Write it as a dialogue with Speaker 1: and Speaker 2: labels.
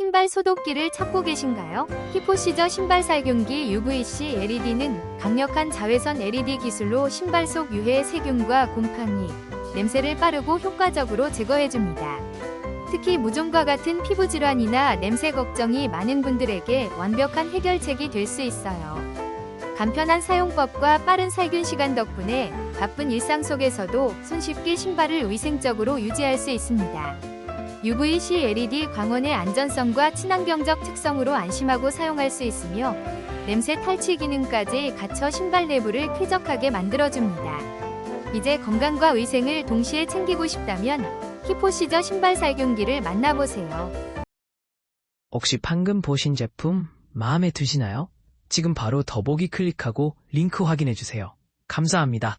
Speaker 1: 신발 소독기를 찾고 계신가요? 히포시저 신발 살균기 UVC LED는 강력한 자외선 LED 기술로 신발 속 유해 세균과 곰팡이, 냄새를 빠르고 효과적으로 제거해줍니다. 특히 무좀과 같은 피부 질환이나 냄새 걱정이 많은 분들에게 완벽한 해결책이 될 수 있어요. 간편한 사용법과 빠른 살균 시간 덕분에 바쁜 일상 속에서도 손쉽게 신발을 위생적으로 유지할 수 있습니다. UVC LED 광원의 안전성과 친환경적 특성으로 안심하고 사용할 수 있으며 냄새 탈취 기능까지 갖춰 신발 내부를 쾌적하게 만들어줍니다. 이제 건강과 위생을 동시에 챙기고 싶다면 히포시저 신발 살균기를 만나보세요.
Speaker 2: 혹시 방금 보신 제품 마음에 드시나요? 지금 바로 더보기 클릭하고 링크 확인해 주세요. 감사합니다.